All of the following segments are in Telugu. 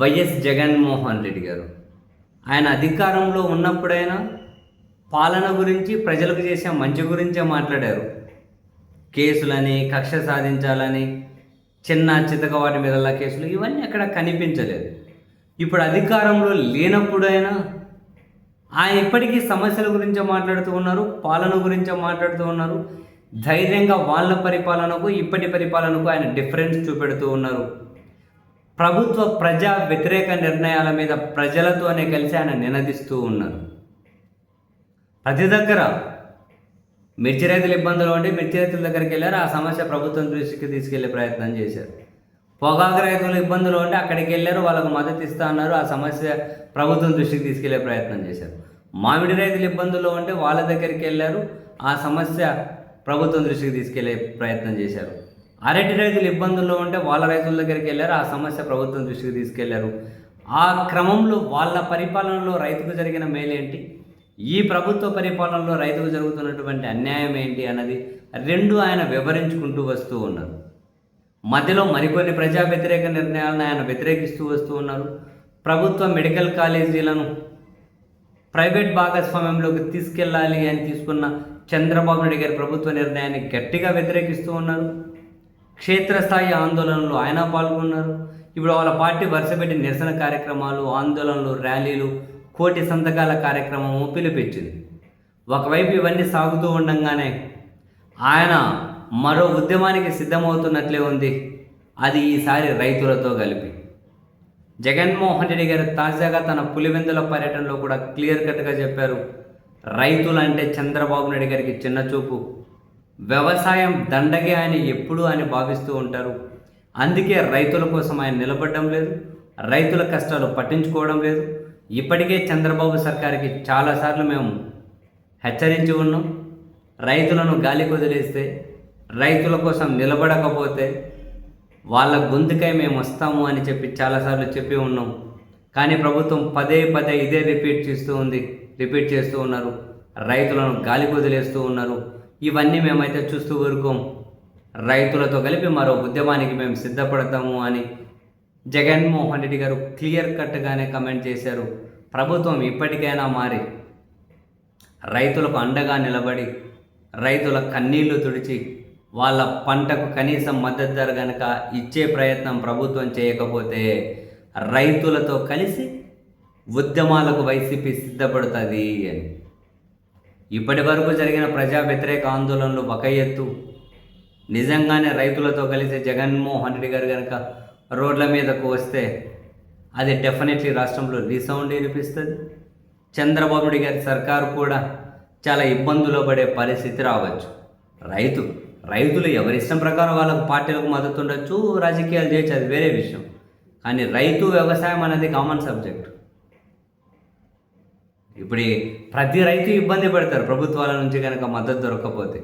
వైఎస్ జగన్మోహన్ రెడ్డి గారు. ఆయన అధికారంలో ఉన్నప్పుడైనా పాలన గురించి ప్రజలకు చేసే మంచి గురించే మాట్లాడారు. కేసులని కక్ష సాధించాలని చిన్న చితక వాటి మీద కేసులు ఇవన్నీ అక్కడ కనిపించలేదు. ఇప్పుడు అధికారంలో లేనప్పుడైనా ఆయన ఇప్పటికీ సమస్యల గురించే మాట్లాడుతూ ఉన్నారు పాలన గురించే మాట్లాడుతూ ఉన్నారు. ధైర్యంగా వాళ్ళ పరిపాలనకు ఇప్పటి పరిపాలనకు ఆయన డిఫరెన్స్ చూపెడుతూ ఉన్నారు. ప్రభుత్వ ప్రజా వ్యతిరేక నిర్ణయాల మీద ప్రజలతోనే కలిసి ఆయన నినదిస్తూ ఉన్నారు. ప్రతి దగ్గర మిర్చి రైతుల ఇబ్బందులు ఉంటే మిర్చి రైతుల దగ్గరికి వెళ్ళారు ఆ సమస్య ప్రభుత్వం దృష్టికి తీసుకెళ్ళే ప్రయత్నం చేశారు. పొగాకు రైతుల ఇబ్బందులు ఉంటే అక్కడికి వెళ్ళారు వాళ్ళకు మద్దతు ఇస్తా అన్నారు ఆ సమస్య ప్రభుత్వం దృష్టికి తీసుకెళ్ళే ప్రయత్నం చేశారు. మామిడి రైతుల ఇబ్బందులు ఉంటే వాళ్ళ దగ్గరికి వెళ్ళారు ఆ సమస్య ప్రభుత్వం దృష్టికి తీసుకెళ్ళే ప్రయత్నం చేశారు. అరటి రైతులు ఇబ్బందుల్లో ఉంటే వాళ్ళ రైతుల దగ్గరికి వెళ్ళారు ఆ సమస్య ప్రభుత్వం దృష్టికి తీసుకెళ్ళారు. ఆ క్రమంలో వాళ్ళ పరిపాలనలో రైతుకు జరిగిన మేలేంటి? ఈ ప్రభుత్వ పరిపాలనలో రైతుకు జరుగుతున్నటువంటి అన్యాయం ఏంటి అన్నది రెండు ఆయన వివరించుకుంటూ వస్తూ ఉన్నారు. మధ్యలో మరికొన్ని ప్రజా వ్యతిరేక నిర్ణయాలను ఆయన వ్యతిరేకిస్తూ వస్తూ ఉన్నారు. ప్రభుత్వ మెడికల్ కాలేజీలను ప్రైవేట్ భాగస్వామ్యంలోకి తీసుకెళ్ళాలి అని తీసుకున్న చంద్రబాబు నాయుడు గారి ప్రభుత్వ నిర్ణయాన్ని గట్టిగా వ్యతిరేకిస్తూ ఉన్నారు. క్షేత్రస్థాయి ఆందోళనలు ఆయన పాల్గొన్నారు. ఇప్పుడు వాళ్ళ పార్టీ వరుసపెట్టి నిరసన కార్యక్రమాలు ఆందోళనలు ర్యాలీలు కోటి సంతకాల కార్యక్రమము పిలిపించింది ఒకవైపు ఇవన్నీ సాగుతూ ఉండగానే ఆయన మరో ఉద్యమానికి సిద్ధమవుతున్నట్లే ఉంది. అది ఈసారి రైతులతో కలిపి. జగన్మోహన్ రెడ్డి గారు తాజాగా తన పులివెందుల పర్యటనలో కూడా క్లియర్ కట్గా చెప్పారు. రైతులంటే చంద్రబాబు నాయుడు గారికి చిన్న చూపు. వ్యవసాయం దండగే ఆయన ఎప్పుడు అని భావిస్తూ ఉంటారు. అందుకే రైతుల కోసం ఆయన నిలబడడం లేదు. రైతుల కష్టాలు పట్టించుకోవడం లేదు. ఇప్పటికే చంద్రబాబు సర్కార్కి చాలాసార్లు మేము హెచ్చరించి ఉన్నాం. రైతులను గాలి వదిలేస్తే రైతుల కోసం నిలబడకపోతే వాళ్ళ గొంతుకై మేము వస్తాము అని చెప్పి చాలాసార్లు చెప్పి ఉన్నాం. కానీ ప్రభుత్వం పదే పదే ఇదే రిపీట్ చేస్తూ ఉంది రిపీట్ చేస్తూ ఉన్నారు. రైతులను గాలి వదిలేస్తూ ఉన్నారు. ఇవన్నీ మేమైతే చూస్తూ ఊరుకోం. రైతులతో కలిపి మరో ఉద్యమానికి మేము సిద్ధపడతాము అని జగన్మోహన్ రెడ్డి గారు క్లియర్ కట్గానే కమెంట్ చేశారు. ప్రభుత్వం ఇప్పటికైనా మారి రైతులకు అండగా నిలబడి రైతుల కన్నీళ్ళు తుడిచి వాళ్ళ పంటకు కనీసం మద్దతు ధర కనుక ఇచ్చే ప్రయత్నం ప్రభుత్వం చేయకపోతే రైతులతో కలిసి ఉద్యమాలకు వైసీపీ సిద్ధపడుతుంది అని. ఇప్పటి వరకు జరిగిన ప్రజా వ్యతిరేక ఆందోళనలు ఒక ఎత్తు. నిజంగానే రైతులతో కలిసి జగన్మోహన్ రెడ్డి గారు కనుక రోడ్ల మీదకు వస్తే అది డెఫినెట్లీ రాష్ట్రంలో రీసౌండ్ వినిపిస్తుంది. చంద్రబాబు నాయుడు గారి సర్కారు కూడా చాలా ఇబ్బందులు పడే పరిస్థితి రావచ్చు. రైతు రైతులు ఎవరిష్టం ప్రకారం వాళ్ళకు పార్టీలకు మద్దతు ఉండొచ్చు రాజకీయాలు చేయొచ్చు అది వేరే విషయం. కానీ రైతు వ్యవసాయం అనేది కామన్ సబ్జెక్ట్. ఇప్పుడు ప్రతి రైతు ఇబ్బంది పడతారు ప్రభుత్వాల నుంచి కనుక మద్దతు దొరకకపోతే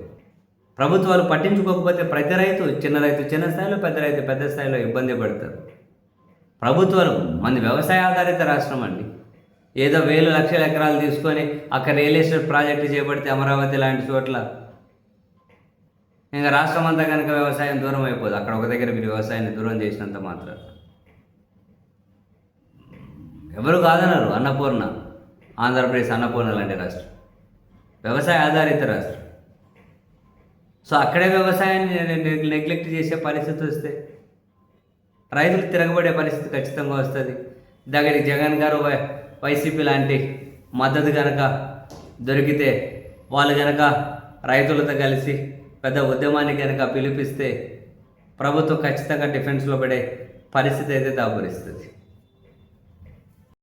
ప్రభుత్వాలు పట్టించుకోకపోతే ప్రతి రైతు చిన్న రైతు చిన్న స్థాయిలో పెద్ద రైతు పెద్ద స్థాయిలో ఇబ్బంది పడతారు. ప్రభుత్వాలు మన వ్యవసాయ ఆధారిత రాష్ట్రం అండి. ఏదో వేలు లక్షల ఎకరాలు తీసుకొని అక్కడ రియల్ ఎస్టేట్ ప్రాజెక్టు చేపడితే అమరావతి లాంటి చోట్ల ఇంకా రాష్ట్రం అంతా కనుక వ్యవసాయం దూరం అయిపోదు. అక్కడ ఒక దగ్గర మీరు వ్యవసాయాన్ని దూరం చేసినంత మాత్రం ఎవరు కాదన్నారు అన్నపూర్ణ. ఆంధ్రప్రదేశ్ అన్నపూర్ణ లాంటి రాష్ట్రం. వ్యవసాయ ఆధారిత రాష్ట్రం. సో అక్కడే వ్యవసాయాన్ని నెగ్లెక్ట్ చేసే పరిస్థితి వస్తే రైతులు తిరగబడే పరిస్థితి ఖచ్చితంగా వస్తుంది. దగ్గరికి జగన్ గారు వై- వైసీపీ లాంటి మద్దతు కనుక దొరికితే వాళ్ళు కనుక రైతులతో కలిసి పెద్ద ఉద్యమాన్ని కనుక పిలిపిస్తే ప్రభుత్వం ఖచ్చితంగా డిఫెన్స్లో పడే పరిస్థితి అయితే దాపురిస్తుంది.